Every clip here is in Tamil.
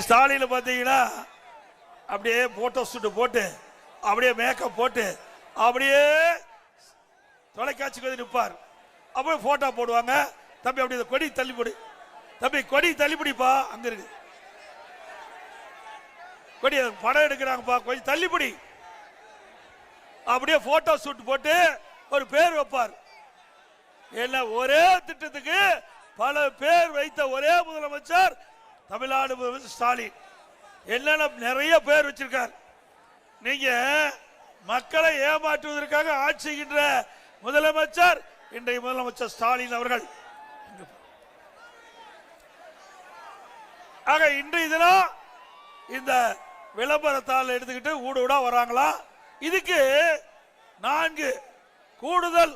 ஸ்டாலின் பார்த்தீங்கன்னா அப்படியே போட்டோ ஷூட்டு போட்டு அப்படியே மேக்கப் போட்டு அப்படியே தொலைக்காட்சிக்கு வந்து நிற்பார் அப்படியே போட்டோ போடுவாங்க. தம்பி அப்படி இந்த கொடி தள்ளிப்படி தம்பி கொடி தள்ளிப்படிப்பா அங்கே அங்க இருக்கு. கொடி படம் எடுக்கிறாங்கப்பா கொஞ்சம் தள்ளிப்படி அப்படியே போட்டோ ஷூட் போட்டு ஒரு பேர் வைப்பார். என்ன ஒரே திட்டத்துக்கு பல பேர் வைத்த ஒரே முதலமைச்சர் தமிழ்நாடு ஸ்டாலின். என்னென்ன நிறைய பேர் வச்சிருக்கார். நீங்க மக்களை ஏமாற்றுவதற்காக ஆட்சி முதலமைச்சர் இன்றைய முதலமைச்சர் ஸ்டாலின் அவர்கள். ஆக இன்றைய தினம் இந்த விளம்பரத்தால் எடுத்துக்கிட்டு ஊடு ஊடா வராங்களா? இதுக்கு நான்கு கூடுதல்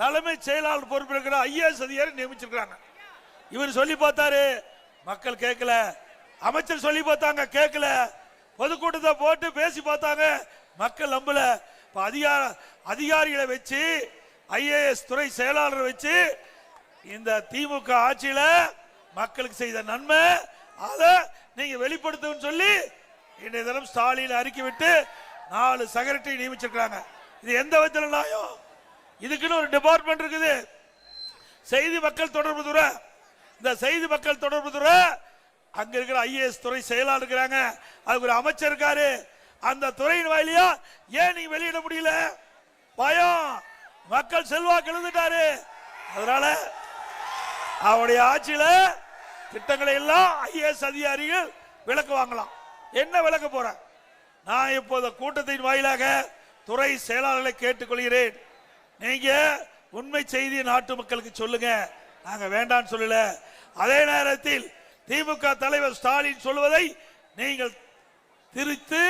தலைமைச் செயலாளர் பொறுப்பு இருக்கிற ஐஏஎஸ் அதிகாரி நியமிச்சிருக்காங்க இவர் சொல்லி பார்த்தாரு மக்கள் கேட்கல. அமைச்சர் சொல்லி பார்த்தாங்க கேட்கல. பொதுக்கூட்டத்தை போட்டு பேசி பார்த்தாங்க. மக்கள் நம்பல. இப்ப அதிகார அதிகாரிகளை வச்சு ஐஏஎஸ் துறை செயலாளர் வச்சு இந்த திமுக ஆட்சியில மக்களுக்கு செய்த நன்மை அதை நீங்க வெளிப்படுத்துன்னு சொல்லி இன்றைய தினம் ஸ்டாலின் அறிக்கை விட்டு நாலு செக்ரட்டரி நியமிச்சிருக்காங்க இது எந்த விதத்தில் நியாயம்? இதுக்குன்னு ஒரு டிபார்ட்மெண்ட் இருக்குது. செய்தி மக்கள் தொடர்பு துறை. இந்த செய்தி மக்கள் தொடர்பு துறை அங்க இருக்கிற ஐஏஎஸ் துறை செயலாளர் இருக்கிறாங்க. அதுக்கு ஒரு அமைச்சர் இருக்காரு. அந்த துறையின் வாயிலியா ஏன் நீங்க வெளியிட முடியல? பயம். மக்கள் செல்வாக்கு எழுந்துட்டாரு அதனால அவருடைய ஆட்சியில திட்டங்களை எல்லாம் ஐஏஎஸ் அதிகாரிகள் விளக்கு வாங்கலாம். என்ன விளக்க போற நான் இப்போது கூட்டத்தின் வாயிலாக துறை செயலாளர்களை கேட்டுக்கொள்கிறேன். நீங்க உண்மை செய்தி நாட்டு மக்களுக்கு சொல்லுங்க. நாங்கள் வேண்டாம்னு சொல்லல. அதே நேரத்தில் திமுக தலைவர் ஸ்டாலின் சொல்வதை நீங்கள் திருத்து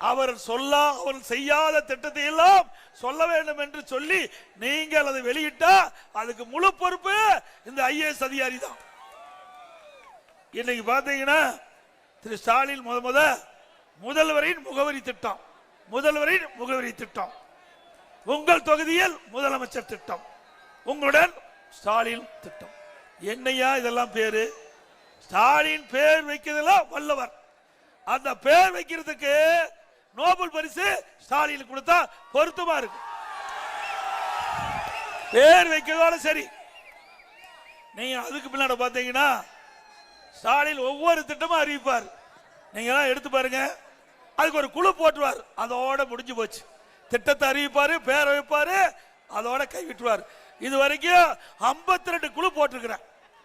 அவர் சொல்ல அவர் செய்யாத திட்டத்தை எல்லாம் சொல்ல வேண்டும் என்று சொல்லி நீங்கள் அதை வெளியிட்டா அதுக்கு முழு பொறுப்பு இந்த ஐஏஎஸ் அதிகாரி தான். இன்னைக்கு பாத்தீங்கன்னா திரு ஸ்டாலின் முத முத முதல்வரின் முகவரி திட்டம் முதல்வரின் முகவரி திட்டம். உங்கள் தொகுதியில் முதலமைச்சர் திட்டம். உங்களுடன் ஸ்டாலின் திட்டம். என்னையா இதெல்லாம் பேரு? ஸ்டாலின் பேர் வைக்கிறதெல்லாம் வல்லவர். அந்த பேர் வைக்கிறதுக்கு நோபல் பரிசு ஸ்டாலின் கொடுத்தா பொருத்தமா இருக்கு. பேர் வைக்கிறதோட சரி. நீங்க அதுக்கு பின்னாடி பாத்தீங்கன்னா ஸ்டாலின் ஒவ்வொரு திட்டமும் அறிவிப்பார். நீங்க எல்லாம் எடுத்து பாருங்க. அதுக்கு ஒரு குழு போட்டுவார் அதோட முடிஞ்சு போச்சு. திட்டத்தை அறிவிப்பாரு பேர் வைப்பாரு அதோட கைவிட்டுருவார் இது வரைக்கும் 52 ரெண்டு குழு போட்டிருக்கிறேன்.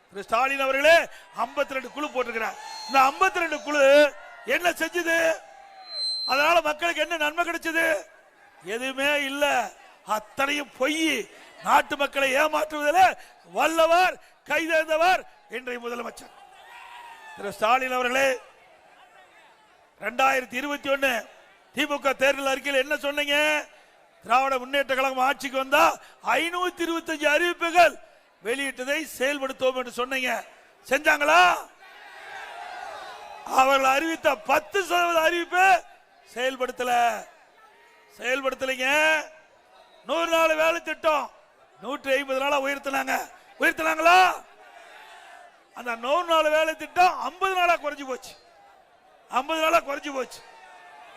திரு ஸ்டாலின் அவர்களே 52 ரெண்டு குழு போட்டிருக்கிறார் இந்த 52 ரெண்டு குழு என்ன செஞ்சது? அதனால மக்களுக்கு என்ன நன்மை கிடைச்சது? எதுவுமே இல்ல. அத்தனையும் பொய். நாட்டு மக்களை ஏமாற்றுவதில் வல்லவர் கைதேர்ந்தவர் இன்றைய முதலமைச்சர். திரு ஸ்டாலின் அவர்களே ரெண்டாயிரத்தி இருபத்தி ஒன்னு திமுக தேர்தல் அறிக்கையில் என்ன சொன்னீங்க? திராவிட முன்னேற்ற கழகம் ஆட்சிக்கு வந்தா ஐநூத்தி இருபத்தஞ்சு அறிவிப்புகள் வெளியிட்டதை செயல்படுத்துவோம் என்று சொன்னீங்க. செஞ்சாங்களா? அவர்கள் அறிவித்த பத்து சதவீத அறிவிப்பு செயல்படுத்தல. செயல்படுத்தலைங்க. நூறு நாள் வேலை திட்டம். நூற்றி ஐம்பது நாளா உயர்த்தினாங்க. உயர்த்தினாங்களா? அந்த நூறு நாள் வேலை திட்டம் ஐம்பது நாளா குறைஞ்சு போச்சு. ஐம்பது நாளா குறைஞ்சு போச்சு.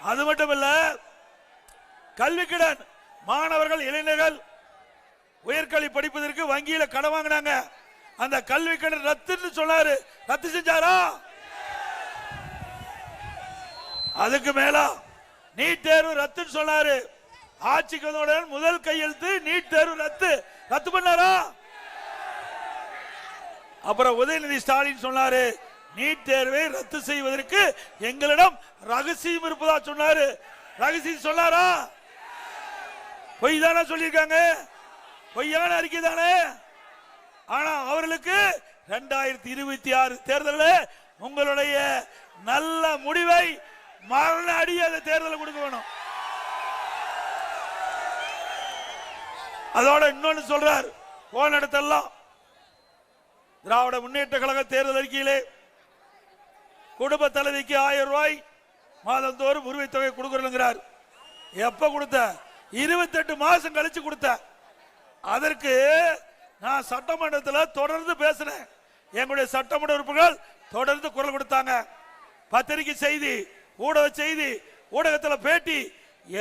அது மட்டும் இல்ல கல்வி கடன் மாணவர்கள் இளைஞர்கள் உயர்கல்வி படிப்பதற்கு வங்கியில கடன் வாங்கினாங்க. அந்த கல்வி கடன் ரத்துன்னு சொன்னாரு. ரத்து செஞ்சாரா? அதுக்கு மேல நீட் தேர்வு ரத்துன்னு சொன்னாரு. ஆட்சிக்கு வந்தவுடன் முதல் கையெழுத்து நீட் தேர்வு ரத்து. ரத்து பண்ணாரா? அப்புறம் உதயநிதி ஸ்டாலின் சொன்னாரு நீட் தேர்வை ரத்து செய்வதற்கு எங்களிடம் ரகசியம் இருப்பதா? சொன்னாரு. ரகசியம் சொன்னாரா? பொய் தானே சொல்லியிருக்காங்க? பொய்யான அறிக்கை தானே? ஆனா அவர்களுக்கு ரெண்டாயிரத்தி இருபத்தி ஆறு தேர்தலில் உங்களுடைய நல்ல முடிவை மரண அடி அந்த தேர்தலில் கொடுக்க வேணும். அதோட இன்னொன்னு சொல்றார் போன இடத்தெல்லாம் திராவிட முன்னேற்ற கழக தேர்தல் அறிக்கையிலே குடும்ப தலைவிக்கு ஆயிரம் ரூபாய் மாதந்தோறும் உரிமை தொகை கொடுக்கிறோங்கிறார் எப்ப கொடுத்த? இருபத்தெட்டு மாசம் கழிச்சு கொடுத்த அதற்கு நான் சட்டமன்றத்தில் தொடர்ந்து பேசினேன். எங்களுடைய சட்டமன்ற உறுப்பினர்கள் தொடர்ந்து குரல் கொடுத்தாங்க. பத்திரிகை செய்தி ஊடக செய்தி ஊடகத்தில் பேட்டி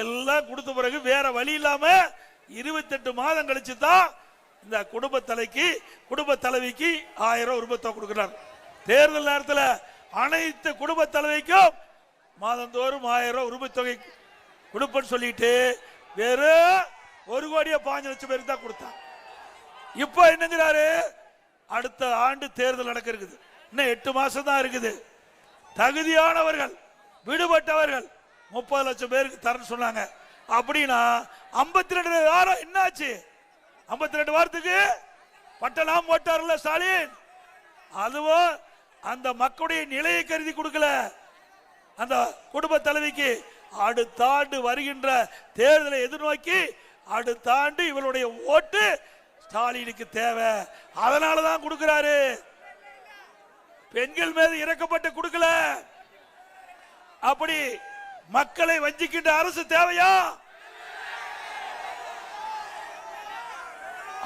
எல்லாம் கொடுத்த பிறகு வேற வழி இல்லாம இருபத்தெட்டு மாதம் கழிச்சு தான் இந்த குடும்ப தலைக்கு குடும்ப தலைவிக்கு ஆயிரம் ரூபாய் தொகை கொடுக்கிறார். தேர்தல் நேரத்தில் அனைத்து குடும்ப தலைவிக்கும் மாதந்தோறும் ஆயிரம் ரூபாய் தொகை கொடுப்பேன்னு சொல்லிட்டு வெறும் ஒரு கோடியே பாஞ்சு லட்சம் பேருக்கு தான் கொடுத்தான். இப்போ என்னங்கிறாரு? அடுத்த ஆண்டு தேர்தல் நடக்க இருக்குது இன்னும் எட்டு மாசம் தான் இருக்குது. தகுதியானவர்கள் விடுபட்டவர்கள் முப்பது லட்சம் பேருக்கு தரேன்னு சொன்னாங்க. அப்படின்னா ஐம்பத்தி ரெண்டு வாரம் என்னாச்சு? ஐம்பத்தி ரெண்டு வாரத்துக்கு பட்டலாம் போட்டார்ல ஸ்டாலின். அதுவும் அந்த மக்களுடைய நிலையை கருதி கொடுக்கல. அந்த குடும்ப தலைவிக்கு அடுத்த ஆண்டு வருகின்ற தேர்தலை எதிர்நோக்கி அடுத்த ஆண்டு இவருடைய ஓட்டு ஸ்டாலினுக்கு தேவை. அதனால தான் கொடுக்கிறாரு. பெண்கள் மீது இறக்கப்பட்டு கொடுக்கல. அப்படி மக்களை வஞ்சிக்கின்ற அரசு தேவையா?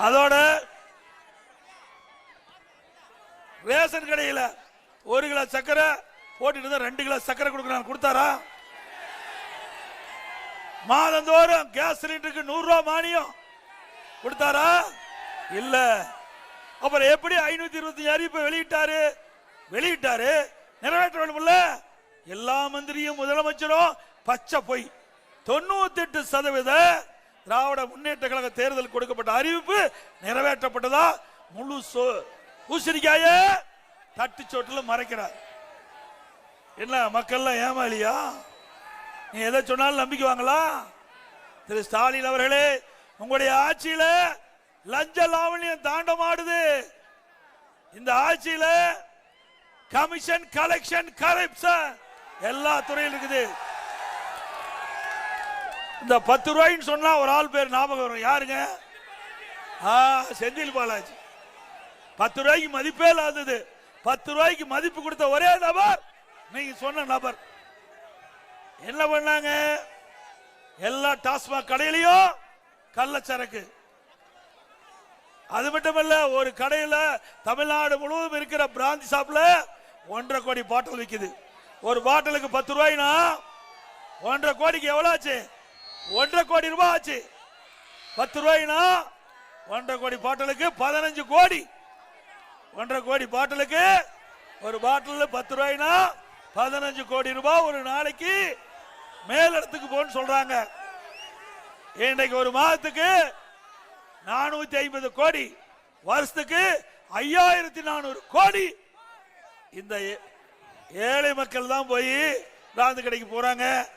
அதோட ரேஷன் கடையில் ஒரு கிலோ சக்கரை போட்டுட்டு தான் ரெண்டு கிலோ சக்கரை கொடுக்குறாங்க. கொடுத்தாரா? மாதந்தோறும் கேஸ் சிலிண்டருக்கு நூறு மானியம். கொடுத்தாரா? இல்ல. அப்புறம் எப்படி ஐநூத்தி இருபத்தி அறிவிப்பு வெளியிட்டாரு? வெளியிட்டாரு. நிறைவேற்ற வேண்டும்ல எல்லா மந்திரியும் முதலமைச்சரும் பச்சை பொய். தொண்ணூத்தி எட்டு சதவீத திராவிட முன்னேற்ற கழக தேர்தல் கொடுக்கப்பட்ட அறிவிப்பு நிறைவேற்றப்பட்டதா? முழு சோ- பூசணிக்காய தட்டு சோட்டில் மறைக்கிறார். என்ன மக்கள்லாம் ஏமாலியா நீ எதை சொன்னாலும் நம்பிக்குவாங்களா திரு ஸ்டாலின் அவர்களே உங்களுடைய ஆட்சியில லஞ்ச லாவணியம் தாண்டமாடுது. இந்த ஆட்சியில கமிஷன் கலெக்ஷன் கரப்ஷன் எல்லா துறையிலும் இருக்குது. இந்த பத்து ரூபாய்ன்னு சொன்னா ஒரு ஆள் பேர் ஞாபகம் வரும். யாருங்க? செந்தில் பாலாஜி. பத்து ரூபாய்க்கு மதிப்பே இல்லாதது. பத்து ரூபாய்க்கு மதிப்பு கொடுத்த ஒரே நபர் நீங்க சொன்ன நபர். என்ன பண்ணாங்க? எல்லா டாஸ்மாக் கடையிலையும் கள்ளச்சரக்கு. அது மட்டுமல்ல ஒரு கடையில தமிழ்நாடு முழுவதும் இருக்கிற பிராந்தி ஷாப்ல ஒன்றரை கோடி பாட்டில் விற்குது ஒரு பாட்டிலுக்கு பத்து ரூபாய்னா ஒன்றரை கோடிக்கு எவ்வளோ ஆச்சு? ஒன்றரை கோடி ரூபாய் ஆச்சு. பத்து ரூபாய்னா ஒன்றரை கோடி பாட்டிலுக்கு பதினஞ்சு கோடி. ஒன்றரை கோடி பாட்டிலுக்கு ஒரு பாட்டில் பத்து ரூபாய்னா பதினஞ்சு கோடி ரூபாய் ஒரு நாளைக்கு மேலிடத்துக்கு போன்னு சொல்றாங்க. இன்றைக்கு ஒரு மாதத்துக்கு நானூத்தி ஐம்பது கோடி வருஷத்துக்கு ஐயாயிரத்தி நானூறு கோடி. இந்த ஏ- ஏழை மக்கள் தான் போய் பிராந்தி கடைக்கு போறாங்க.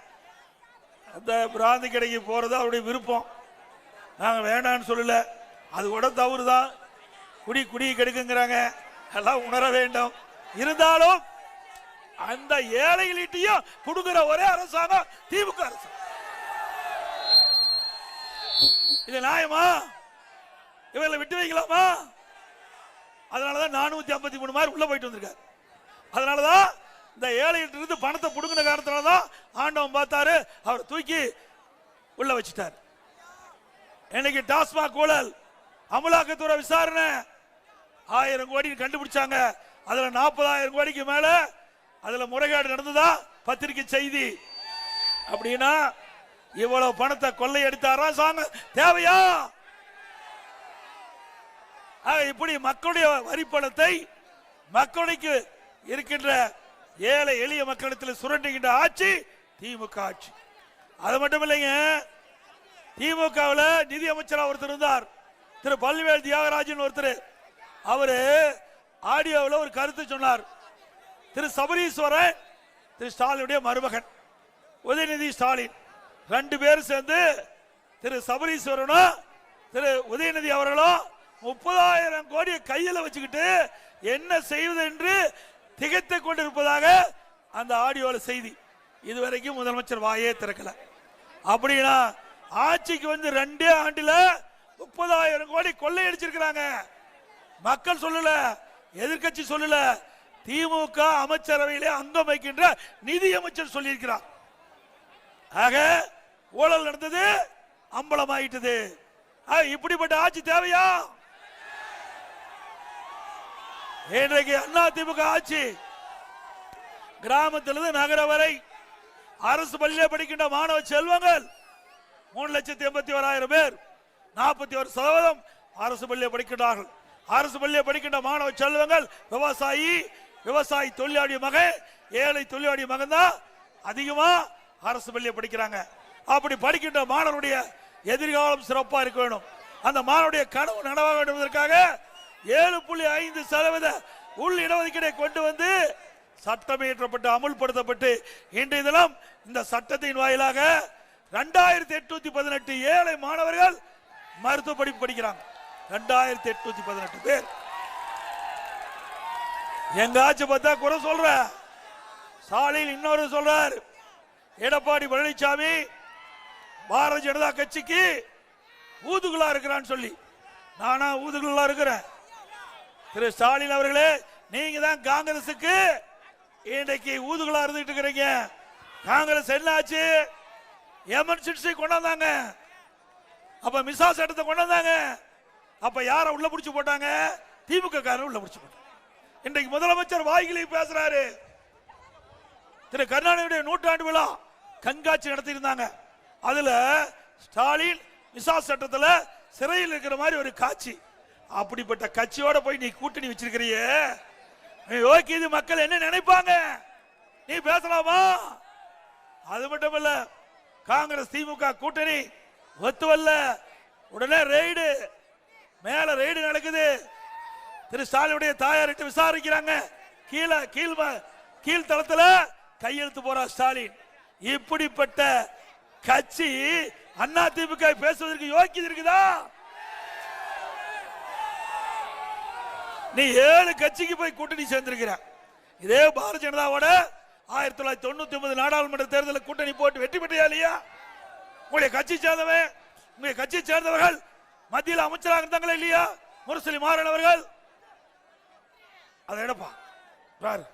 அந்த பிராந்தி கடைக்கு போறது அவருடைய விருப்பம். நாங்கள் வேண்டாம்னு சொல்லல. அது கூட தவறு தான் குடி குடி கெடுக்குங்கிறாங்க. எல்லாம் உணர வேண்டும். இருந்தாலும் அந்த ஏழைகளிட்டையும் கொடுக்கிற ஒரே அரசாங்கம் திமுக அரசாங்கம் இது நியாயமா? இவர்களை விட்டு வைக்கலாமா? அதனாலதான் நானூத்தி ஐம்பத்தி மூணு மாதிரி உள்ள போயிட்டு வந்திருக்காரு. அதனாலதான் இந்த ஏழைகிட்ட இருந்து பணத்தை புடுங்கின காரணத்தினாலதான் ஆண்டவன் பார்த்தாரு அவரை தூக்கி உள்ள வச்சிட்டார். இன்னைக்கு டாஸ்மாக் ஊழல் அமலாக்கத்துறை விசாரணை. ஆயிரம் கோடி கண்டுபிடிச்சாங்க. அதுல நாற்பதாயிரம் கோடிக்கு மேல அதுல முறைகேடு நடந்ததா? பத்திரிகை செய்தி. அப்படின்னா இவ்வளவு பணத்தை கொள்ளையடித்த சாமி தேவையா? இப்படி மக்களுடைய வரிப்பணத்தை மக்களுக்கு இருக்கின்ற ஏழை எளிய மக்களிடத்தில் சுரண்டுகின்ற ஆட்சி திமுக ஆட்சி. அது மட்டும் இல்லைங்க திமுகவில் நிதி அமைச்சராக ஒருத்தர் இருந்தார். திரு பல்வேல் தியாகராஜன் ஒருத்தர். அவரு ஆடியோவில் ஒரு கருத்து சொன்னார். திரு சபரீஸ்வரன் திரு ஸ்டாலினுடைய மருமகன் உதயநிதி ஸ்டாலின். ரெண்டு பேரும் சேர்ந்து திரு சபரீஸ்வரனும் திரு உதயநிதி அவர்களும் முப்பதாயிரம் கோடியை கையில் வச்சுக்கிட்டு என்ன செய்வது என்று திகைத்துக் கொண்டிருப்பதாக அந்த ஆடியோல செய்தி. இதுவரைக்கும் முதலமைச்சர் வாயே திறக்கல. அப்படின்னா ஆட்சிக்கு வந்து ரெண்டே ஆண்டில் முப்பதாயிரம் கோடி கொள்ளையடிச்சிருக்கிறாங்க. மக்கள் சொல்லல எதிர்க்கட்சி சொல்லல திமுக அமைச்சரவையிலே அங்கம் வைக்கின்ற நிதி அமைச்சர் சொல்லியிருக்கிறார். ஆக ஊழல் நடந்தது அம்பலம் ஆயிட்டது. இப்படிப்பட்ட ஆட்சி தேவையா? இன்றைக்கு அண்ணா திமுக ஆட்சி. கிராமத்திலிருந்து நகர வரை அரசு பள்ளியில படிக்கின்ற மாணவ செல்வங்கள் மூணு லட்சத்தி எண்பத்தி ஓராயிரம் பேர் நாற்பத்தி ஒரு சதவீதம் அரசு பள்ளியை படிக்கின்றார்கள். அரசு பள்ளியை படிக்கின்ற மாணவ செல்வங்கள் விவசாயி விவசாயி தொழிலாளி மகன் ஏழை தொழிலாளி மகன் தான் அதிகமா அரசு பள்ளியை படிக்கிறாங்க. அப்படி படிக்கின்ற மாணவருடைய எதிர்காலம் சிறப்பா இருக்க வேண்டும் அந்த மாணவருடைய கனவு நனவாக வேண்டும் என்பதற்காக ஏழு புள்ளி ஐந்து சதவீத உள் இடஒதுக்கீடை கொண்டு வந்து சட்டம் இயற்றப்பட்டு அமுல்படுத்தப்பட்டு இன்றைய தினம் இந்த சட்டத்தின் வாயிலாக ரெண்டாயிரத்தி எட்நூத்தி பதினெட்டு ஏழை மாணவர்கள் மருத்துவ படிப்பு படிக்கிறாங்க. ரெண்டாயிரத்தி எட்நூத்தி பதினெட்டு பேர். எங்காச்சும் பார்த்தா குறை சொல்ற. சாலையில் இன்னொரு சொல்றார். எடப்பாடி பழனிசாமி பாரதிய ஜனதா கட்சிக்கு ஊதுகுலா இருக்கிறான்னு சொல்லி. நானா ஊதுகுலா இருக்கிறேன். திரு ஸ்டாலின் அவர்களே நீங்க தான் காங்கிரசுக்கு இன்றைக்கு ஊதுகுலா இருந்துட்டு இருக்கிறீங்க. காங்கிரஸ் என்னாச்சு எமர்ஜென்சி கொண்டாந்தாங்க. அப்ப மிசா சட்டத்தை கொண்டாந்தாங்க. அப்ப யார உள்ள புடிச்சு போட்டாங்க? திமுக காரன் உள்ள புடிச்சு போட்டாங்க. இன்றைக்கு முதலமைச்சர் வாய்கிலி பேசுறாரு. திரு கருணாநிதியுடைய நூற்றாண்டு விழா கண்காட்சி நடத்தியிருந்தாங்க. அதுல ஸ்டாலின் விசா சட்டத்துல சிறையில் இருக்கிற மாதிரி ஒரு காட்சி. அப்படிப்பட்ட கட்சியோட போய் நீ கூட்டணி வச்சிருக்கிறியே? நீ ஓகே இது மக்கள் என்ன நினைப்பாங்க? நீ பேசலாமா? அது மட்டும் இல்ல காங்கிரஸ் திமுக கூட்டணி ஒத்துவல்ல. உடனே ரெய்டு மேல ரெய்டு நடக்குது. திரு ஸ்டாலினுடைய தாயார்கிட்ட விசாரிக்கிறாங்க. கீழே கீழ் கீழ்த்தளத்தில் கீழ் தளத்துல கையெழுத்து போறா ஸ்டாலின். இப்படிப்பட்ட கட்சி அண்ணா திமுக பேசுவதற்கு யோக்கியது இருக்குதா? நீ ஏழு கட்சிக்கு போய் கூட்டணி சேர்ந்திருக்கிற. இதே பாரதிய ஜனதாவோட ஆயிரத்தி தொள்ளாயிரத்தி தொண்ணூத்தி ஒன்பது நாடாளுமன்ற தேர்தலில் கூட்டணி போட்டு வெற்றி பெற்றியா இல்லையா? உங்களுடைய கட்சி சேர்ந்தவன் உங்களுடைய கட்சியை சேர்ந்தவர்கள் மத்தியில் அமைச்சராக இருந்தாங்களா இல்லையா? முரசொலி மாறன் அவர்கள். அதை எடுப்பா. பாரு.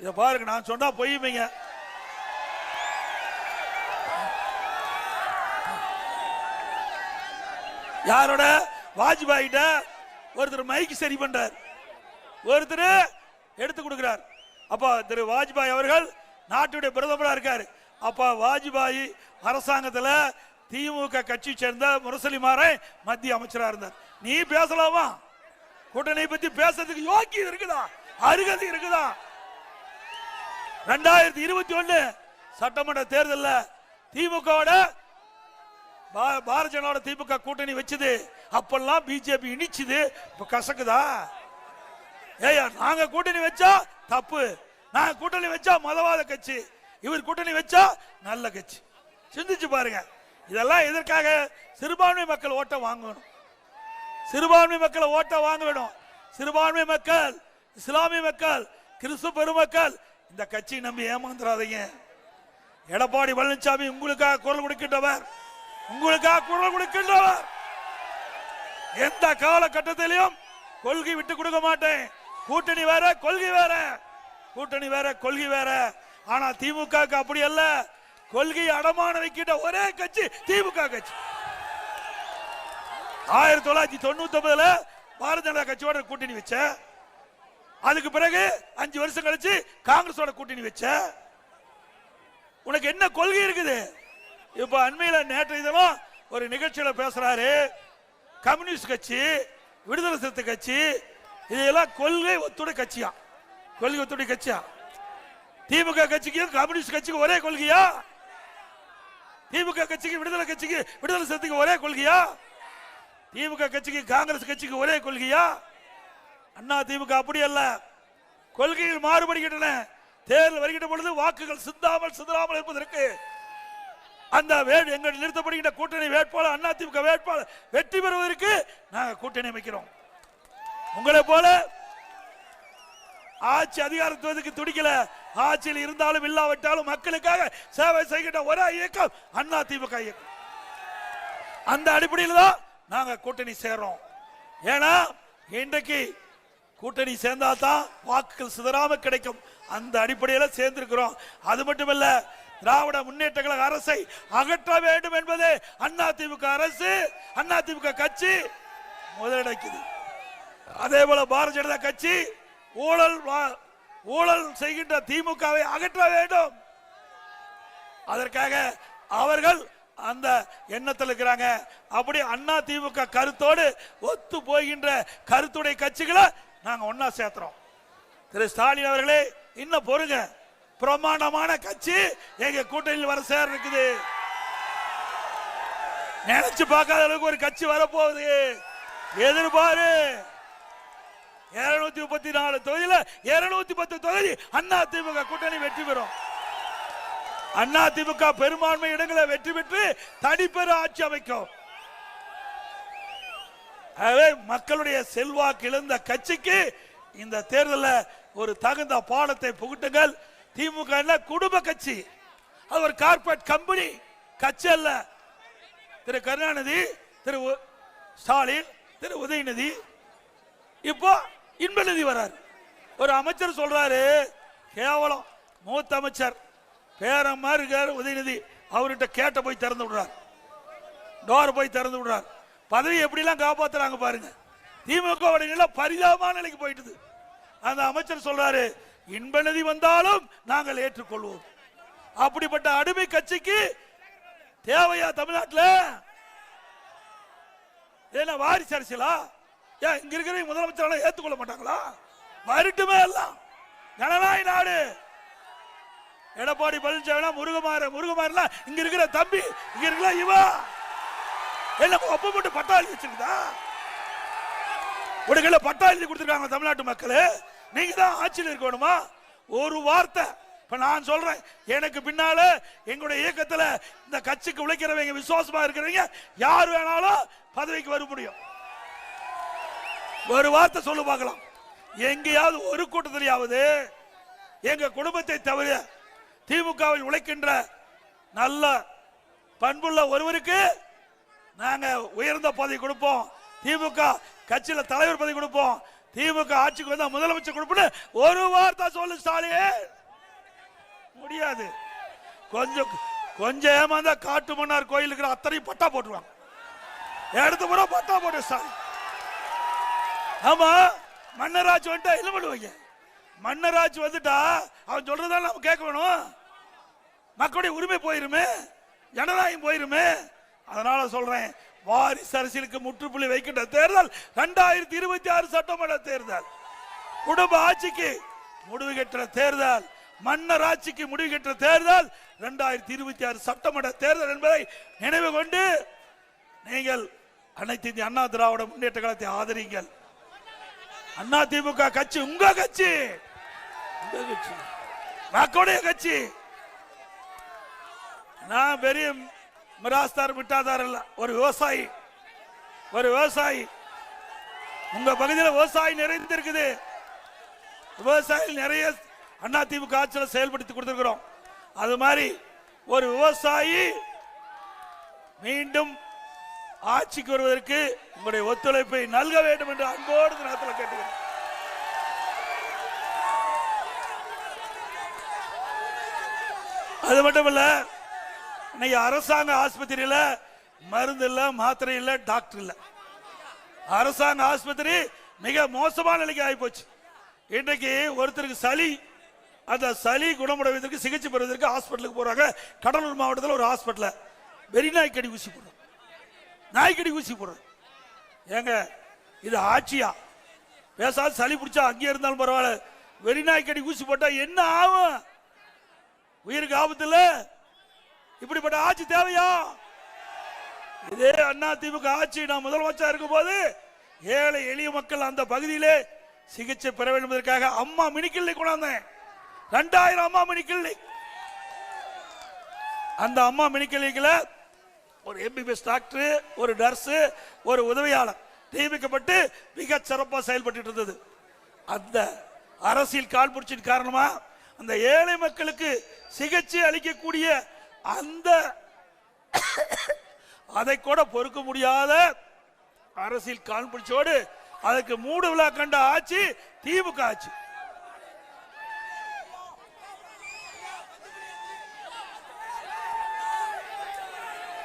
இதை பாருங்க நான் சொன்னா பொய்யுமீங்க யாரோட? வாஜ்பாயிட்ட ஒருத்தர் மைக் சரி பண்றார். ஒருத்தர் எடுத்து கொடுக்கிறார். அப்போ திரு வாஜ்பாய் அவர்கள் நாட்டுடைய பிரதமராக இருக்காரு. அப்போ வாஜ்பாய் அரசாங்கத்தில் திமுக கட்சி சேர்ந்த முரசலி மாறன் மத்திய அமைச்சராக இருந்தார். நீ பேசலாமா? கூட்டணி பத்தி பேசுறதுக்கு யோக்கியம் இருக்குதா? அருகதை இருக்குதா? ரெண்டாயிரத்தி இருபத்தி ஒண்ணு சட்டமன்ற தேர்தலில் திமுகவோட பா- பாரதிய திமுக கூட்டணி வச்சது. அப்பெல்லாம் பிஜேபி இனிச்சுது இப்ப கசக்குதா? ஏய்யா நாங்க கூட்டணி வச்சா தப்பு. நாங்க கூட்டணி வச்சா மதவாத கட்சி. இவர் கூட்டணி வச்சா நல்ல கட்சி. சிந்திச்சு பாருங்க. இதெல்லாம் எதற்காக? சிறுபான்மை மக்கள் ஓட்ட வாங்கணும். சிறுபான்மை மக்களை ஓட்ட வாங்க வேணும் சிறுபான்மை மக்கள் இஸ்லாமிய மக்கள் கிறிஸ்து பெருமக்கள் இந்த கட்சி நம்பி ஏமாந்துடாதீங்க எடப்பாடி பழனிசாமி உங்களுக்காக குரல் கொடுக்கின்றவர். உங்களுக்காக குரல் கொடுக்கின்றவர். எந்த காலகட்டத்திலையும் கொள்கை விட்டு கொடுக்க மாட்டேன். கூட்டணி வேற கொள்கை வேற. கூட்டணி வேற கொள்கை வேற. ஆனா திமுக அப்படி அல்ல. கொள்கை அடமான வைக்கிட்ட ஒரே கட்சி திமுக கட்சி. ஆயிரத்தி தொள்ளாயிரத்தி தொண்ணூத்தி ஒன்பதுல பாரதிய ஜனதா கட்சியோட கூட்டணி வச்ச. அதுக்கு பிறகு அஞ்சு வருஷம் கழிச்சு காங்கிரஸோட கூட்டணி வச்ச. உனக்கு என்ன கொள்கை இருக்குது? இப்ப அண்மையில நேற்று தினம் ஒரு நிகழ்ச்சியில பேசுறாரு. கம்யூனிஸ்ட் கட்சி விடுதலை சிறுத்தை கட்சி இதெல்லாம் கொள்கை ஒத்துடை கட்சியா? கொள்கை ஒத்துடை கட்சியா? திமுக கட்சிக்கும் கம்யூனிஸ்ட் கட்சிக்கு ஒரே கொள்கையா? திமுக கட்சிக்கு விடுதலை கட்சிக்கு விடுதலை சிறுத்தைக்கு ஒரே கொள்கையா? திமுக கட்சிக்கு காங்கிரஸ் கட்சிக்கு ஒரே கொள்கையா? அண்ணா திமுக அப்படி அல்ல. கொள்கைகள் மாறுபடுகின்றன. தேர்தல் வருகின்ற பொழுது வாக்குகள் சிந்தாமல் சிதறாமல் இருப்பதற்கு அந்த வேடு எங்கள் நிறுத்தப்படுகின்ற கூட்டணி வேட்பாளர் அண்ணா திமுக வேட்பாளர் வெற்றி பெறுவதற்கு நாங்கள் கூட்டணி அமைக்கிறோம். உங்களை போல ஆட்சி அதிகாரத்துவதுக்கு துடிக்கல. ஆட்சியில் இருந்தாலும் இல்லாவிட்டாலும் மக்களுக்காக சேவை செய்கின்ற ஒரே இயக்கம் அண்ணா திமுக இயக்கம். அந்த அடிப்படையில் தான் நாங்க கூட்டணி சேர்றோம். ஏன்னா இன்றைக்கு கூட்டணி சேர்ந்தா தான் வாக்குகள் சிதறாம கிடைக்கும். அந்த அடிப்படையில் சேர்ந்திருக்கிறோம். அது மட்டுமல்ல திராவிட முன்னேற்ற கழக அரசை அகற்ற வேண்டும் என்பதே அண்ணா திமுக அரசு அண்ணா திமுக கட்சி முதலிடக்குது. அதே போல பாரதிய ஜனதா கட்சி ஊழல் வா- ஊழல் செய்கின்ற திமுகவை அகற்ற வேண்டும். அதற்காக அவர்கள் அந்த எண்ணத்தில் இருக்கிறாங்க. அப்படி அண்ணா திமுக கருத்தோடு ஒத்து போகின்ற கருத்துடைய கட்சிகளை நாங்க ஒன்னா சேர்த்துறோம். திரு ஸ்டாலின் அவர்களே இன்னும் பொறுங்க. பிரமாண்டமான கட்சி எங்க கூட்டணியில் வர சேர இருக்குது. நினைச்சு பார்க்காத அளவுக்கு ஒரு கட்சி வரப்போகுது. எதிர்பாரு. இருநூத்தி முப்பத்தி நாலு தொகுதியில இருநூத்தி பத்து தொகுதி அண்ணா திமுக கூட்டணி வெற்றி பெறும். அண்ணா திமுக பெரும்பான்மை இடங்களை வெற்றி பெற்று தனிப்பெரு ஆட்சி அமைக்கும். மக்களுடைய செல்வாக்கு இழந்த கட்சிக்கு இந்த தேர்தலில் ஒரு தகுந்த பாடத்தை புகுட்டுங்கள். திமுக குடும்ப கட்சி. அது ஒரு கார்பரேட் கம்பெனி கட்சி அல்ல. திரு கருணாநிதி திரு ஸ்டாலின் திரு உதயநிதி. இப்போ இன்பநிதி வர்றார் ஒரு அமைச்சர் சொல்றாரு கேவலம். மூத்த அமைச்சர். பேரம் மாதிரி இருக்கார் உதயநிதி அவர்கிட்ட கேட்ட போய் திறந்து விடுறார். டோர் போய் திறந்து விடுறார். பதவி எப்படிலாம் காப்பாத்துறாங்க பாருங்க. திமுக நிலை பரிதாபமான நிலைக்கு போயிட்டுது. அந்த அமைச்சர் சொல்றாரு இன்பநிதி வந்தாலும் நாங்கள் ஏற்றுக்கொள்வோம். அப்படிப்பட்ட அடிமை கட்சிக்கு தேவையா தமிழ்நாட்டில்? என்ன வாரிசு அரசியலா? ஏன் இங்க இருக்கிற முதலமைச்சர் ஏற்றுக்கொள்ள மாட்டாங்களா? வரட்டுமே எல்லாம். ஜனநாயக நாடு. எடப்பாடி பழனிசாமி முருகமாற முருகமாறல இங்க இருக்கிற தம்பி இங்க இருக்கிற இவா. என்ன ஒப்ப போட்டு பட்டாளி வச்சிருந்தா உடனே பட்டாளி கொடுத்துருக்காங்க தமிழ்நாட்டு மக்களே. நீங்க தான் ஆட்சியில் இருக்கணுமா? ஒரு வார்த்தை. இப்ப நான் சொல்றேன் எனக்கு பின்னால எங்களுடைய இயக்கத்துல இந்த கட்சிக்கு உழைக்கிறவங்க விசுவாசமா இருக்கிறவங்க யார் வேணாலும் பதவிக்கு வர முடியும். ஒரு வார்த்தை சொல்லு பார்க்கலாம். எங்கேயாவது ஒரு கூட்டத்திலேயாவது எங்க குடும்பத்தை தவிர திமுகவில் உழைக்கின்ற நல்ல பண்புள்ள ஒருவருக்கு நாங்க உயர்ந்த பதவி கொடுப்போம். திமுக கட்சியில தலைவர் பதவி கொடுப்போம். திமுக ஆட்சிக்கு வந்தா முதலமைச்சர் கொடுப்போம் ஒரு வார்த்தை சொல்லு ஸ்டாலின். முடியாது. கொஞ்சம் கொஞ்சம் ஏமாந்தா காட்டு மன்னார் கோயில் இருக்கிற அத்தனையும் பட்டா போட்டுருவாங்க. எடுத்து முறை பட்டா போட்டு ஸ்டாலின். ஆமா மன்னராட்சி வந்துட்டா என்ன பண்ணுவீங்க மன்னராட்சி வந்துட்டா அவன் சொல்றதா நம்ம கேட்க வேணும். மக்களுடைய உரிமை போயிருமே ஜனநாயகம் போயிருமே. அதனால சொல்றேன் வாரிசு அரசியலுக்கு முற்றுப்புள்ளி வைக்கின்ற தேர்தல் இரண்டாயிரத்தி இருபத்தி ஆறு சட்டமன்ற தேர்தல். குடும்ப ஆட்சிக்கு முடிவு கட்டுற தேர்தல் மன்னர் ஆட்சிக்கு முடிவு கட்டுற தேர்தல் இரண்டாயிரத்தி இருபத்தி ஆறு சட்டமன்ற தேர்தல் என்பதை நினைவு கொண்டு நீங்கள் அனைத்து இந்திய அண்ணா திராவிட முன்னேற்ற கழகத்தை ஆதரிங்கள். அண்ணா திமுக கட்சி உங்க கட்சி. உங்க கட்சி. மக்களுடைய கட்சி. நான் பெரிய மிராஸ்தார் மிட்டாதார் இல்ல. ஒரு விவசாயி. ஒரு விவசாயி. உங்க பகுதியில் விவசாயி நிறைந்திருக்குது. விவசாயிகள் நிறைய அண்ணா திமுக ஆட்சியில் செயல்படுத்தி கொடுத்துருக்குறோம். அது மாதிரி ஒரு விவசாயி மீண்டும் ஆட்சிக்கு வருவதற்கு உங்களுடைய ஒத்துழைப்பை நல்க வேண்டும் என்று அன்போடு நேரத்தில் கேட்டுக்கிறேன். அது மட்டும் இல்லை இன்னைக்கு அரசாங்க ஆஸ்பத்திரியில மருந்து இல்ல மாத்திரை இல்ல டாக்டர் இல்ல. அரசாங்க ஆஸ்பத்திரி மிக மோசமான நிலைக்கு ஆகி போச்சு. இன்றைக்கு ஒருத்தருக்கு சளி அந்த சளி குணமடைவதற்கு சிகிச்சை பெறுவதற்கு ஹாஸ்பிட்டலுக்கு போறாங்க. கடலூர் மாவட்டத்தில் ஒரு ஹாஸ்பிட்டல். வெறி நாய்க்கடி ஊசி போடுறோம். நாய்க்கடி ஊசி போடுறோம். ஏங்க இது ஆட்சியா? பேசாத சளி பிடிச்சா அங்கேயே இருந்தாலும் பரவாயில்ல. வெறி நாய்க்கடி ஊசி போட்டா என்ன ஆகும்? உயிருக்கு ஆபத்து இல்லை? இப்படிப்பட்ட ஆட்சி தேவையா? இதே அண்ணா திமுக ஆட்சி நான் முதலமைச்சா இருக்கும் போது ஏழை எளிய மக்கள் அந்த பகுதியிலே சிகிச்சை பெற வேண்டும் என்பதற்காக அம்மா மினிக்கிள்ளி கொண்டாந்தேன். ரெண்டாயிரம் அம்மா மினிக்கிள்ளி. அந்த அம்மா மினி ஒரு எம்பிபிஎஸ் டாக்டர் ஒரு நர்ஸ் ஒரு உதவியாளர் நியமிக்கப்பட்டு மிக சிறப்பாக செயல்பட்டு இருந்தது. அந்த அரசியல் கால்புடிச்சின் காரணமா அந்த ஏழை மக்களுக்கு சிகிச்சை அளிக்கக்கூடிய அந்த அதை கூட பொறுக்க முடியாத அரசியல் காண்பிடிச்சோடு அதுக்கு மூடு விழா கண்ட ஆட்சி திமுக ஆட்சி.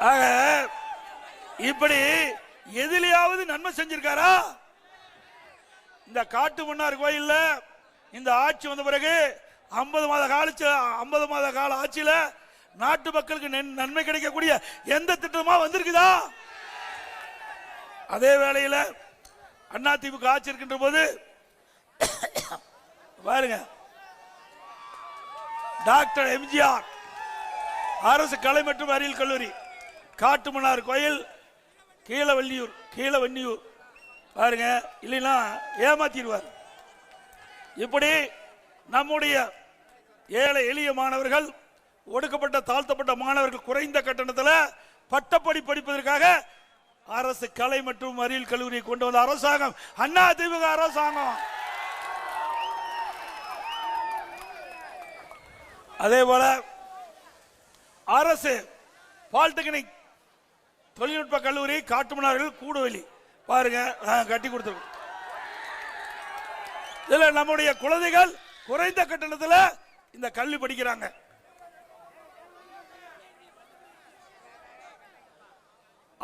ஆக இப்படி எதிலையாவது நன்மை செஞ்சிருக்காரா? இந்த காட்டு மன்னார் கோயில்ல இந்த ஆட்சி வந்த பிறகு ஐம்பது மாத காலச்சு ஐம்பது மாத கால ஆட்சியில் நாட்டு மக்களுக்கு நன்மை கிடைக்கக்கூடிய எந்த திட்டமா வந்திருக்குதா? அதே வேளையில் அண்ணா திமுக ஆட்சி இருக்கின்ற போது பாருங்க டாக்டர் எம்ஜிஆர் அரசு கலை மற்றும் அறிவியல் கல்லூரி காட்டுமன்னார் கோயில் கீழவள்ளியூர் கீழவன்னியூர் பாருங்க இல்லைன்னா ஏமாத்திடுவார். இப்படி நம்முடைய ஏழை எளிய மாணவர்கள் ஒடுக்கப்பட்ட தாழ்த்தப்பட்ட மாணவர்கள் குறைந்த கட்டணத்தில் பட்டப்படி படிப்பதற்காக அரசு கலை மற்றும் அறிவியல் கல்லூரியை கொண்டு வந்த அரசாங்கம். அண்ணா திமுக அரசாங்கம். அதே போல அரசு பாலிடெக்னிக் தொழில்நுட்ப கல்லூரி காட்டுமன்னார்கள் கூடுவெளி. பாருங்க கட்டி கொடுத்துருக்கோம் இதில் நம்முடைய குழந்தைகள் குறைந்த கட்டணத்தில் இந்த கல்வி படிக்கிறாங்க.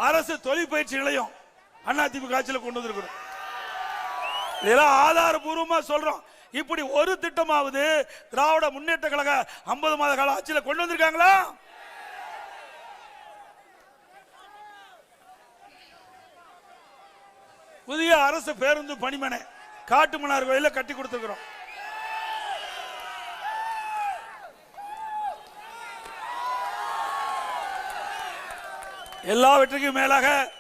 அரசு தொழிற்பயிற்சிகளையும் பயிற்சி நிலையம் அதிமுக ஆட்சியில் கொண்டு வந்திருக்கிறோம் இதெல்லாம் ஆதாரபூர்வமாக சொல்கிறோம் இப்படி ஒரு திட்டமாவது திராவிட முன்னேற்ற கழக 50 மாத கால ஆட்சியில் கொண்டு வந்திருக்காங்களா? புதிய அரசு பேருந்து பணிமனை காட்டுமன்னார் கோயிலில் கட்டி கொடுத்துருக்குறோம். எல்லாவற்றுக்கும் மேலாக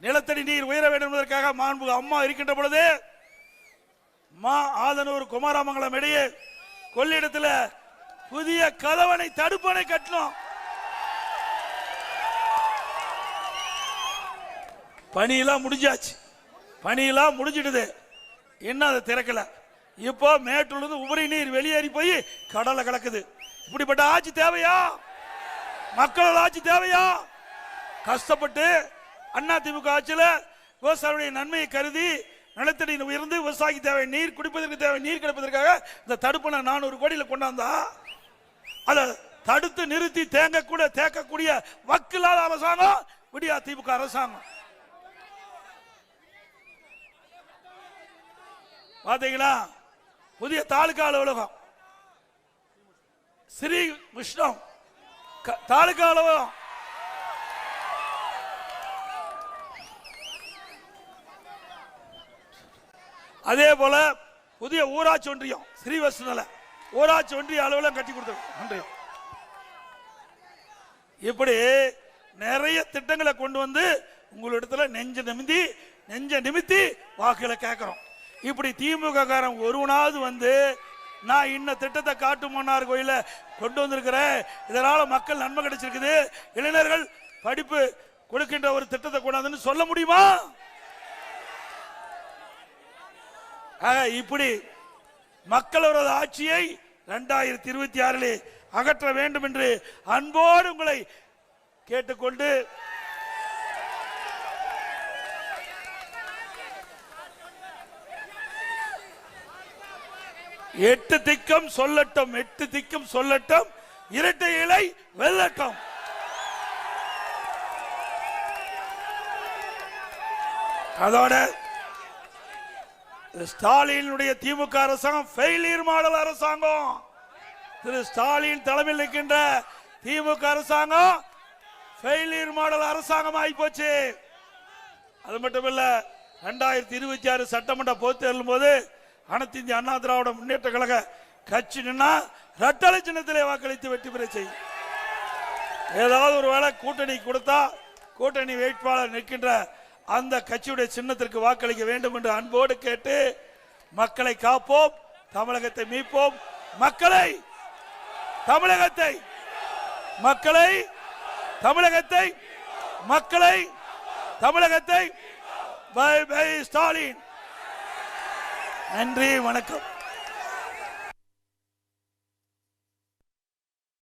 நிலத்தடி நீர் உயர வேண்டும் என்பதற்காக மாண்பு அம்மா இருக்கின்ற பொழுது மா ஆதனூர் குமாரமங்கலம் இடையே கொள்ளிடத்தில் புதிய கலவனை தடுப்பணை கட்டணும் பணியெல்லாம் முடிஞ்சாச்சு. பணியெல்லாம் முடிஞ்சிடுது. இன்னும் அதை திறக்கல. இப்போ மேட்டூர்லேருந்து உபரி நீர் வெளியேறி போய் கடலை கலக்குது. இப்படிப்பட்ட ஆட்சி தேவையா? மக்களோட ஆட்சி தேவையா? கஷ்டப்பட்டு அண்ணா திமுக ஆட்சியில் விவசாயிகளுடைய நன்மையை கருதி நிலத்தடி உயர்ந்து விவசாயிக்கு தேவை நீர் குடிப்பதற்கு தேவை நீர் கிடைப்பதற்காக இந்த தடுப்பணை நானூறு கோடியில் கொண்டாந்தா? அதை தடுத்து நிறுத்தி தேங்கக்கூட தேக்கக்கூடிய வக்கில்லாத அரசாங்கம் விடியா திமுக அரசாங்கம். பாத்தீங்களா? புதிய தாலுகா அலுவலகம். ஸ்ரீ விஷ்ணம் க- தாலுகா அலுவலகம். அதே போல புதிய ஊராட்சி ஒன்றியம் ஸ்ரீவஸ்துல ஊராட்சி ஒன்றிய அளவில் கட்டி கொடுத்தோம் ஒன்றியம் இப்படி நிறைய திட்டங்களை கொண்டு வந்து உங்களிடத்துல நெஞ்ச நிமித்தி நெஞ்ச நிமித்தி வாக்குகளை கேட்குறோம். இப்படி திமுக காரன் ஒருவனாவது வந்து நான் இன்ன திட்டத்தை காட்டுமன்னார் கோயில கொண்டு வந்திருக்கிறேன். இதனால மக்கள் நன்மை கிடைச்சிருக்குது. இளைஞர்கள் படிப்பு கொடுக்கின்ற ஒரு திட்டத்தை கொண்டாந்துன்னு சொல்ல முடியுமா ஆக, இப்படி மக்களோட ஆட்சியை இரண்டாயிரத்தி இருபத்தி ஆறிலே அகற்ற வேண்டும் என்று அன்போடு உங்களை கேட்டுக்கொண்டு எட்டு திக்கம் சொல்லட்டும் எட்டு திக்கம் சொல்லட்டும் இரட்டை இலை வெல்லட்டும். அதோட ஸ்டாலினுடைய திமுக அரசாங்கம் ஃபெயிலியர் மாடல் அரசாங்கம். திரு ஸ்டாலின் தலைமையில் இருக்கின்ற திமுக அரசாங்கம் ஃபெயிலியர் மாடல் அரசாங்கம் ஆகி போச்சு. அது மட்டும் இல்ல ரெண்டாயிரத்தி இருபத்தி ஆறு சட்டமன்ற பொதுத் தேர்தலும் போது அனைத்து இந்திய அண்ணா திராவிட முன்னேற்ற கழக கட்சி நின்னா ரட்டளை சின்னத்திலே வாக்களித்து வெற்றி பெற செய்யும். ஏதாவது ஒரு வேளை கூட்டணி கொடுத்தா கூட்டணி வேட்பாளர் நிற்கின்ற அந்த கட்சியுடைய சின்னத்திற்கு வாக்களிக்க வேண்டும் என்று அன்போடு கேட்டு மக்களை காப்போம் தமிழகத்தை மீட்போம். மக்களை தமிழகத்தை மக்களை தமிழகத்தை மக்களை தமிழகத்தை. Bye bye Stalin. நன்றி வணக்கம்.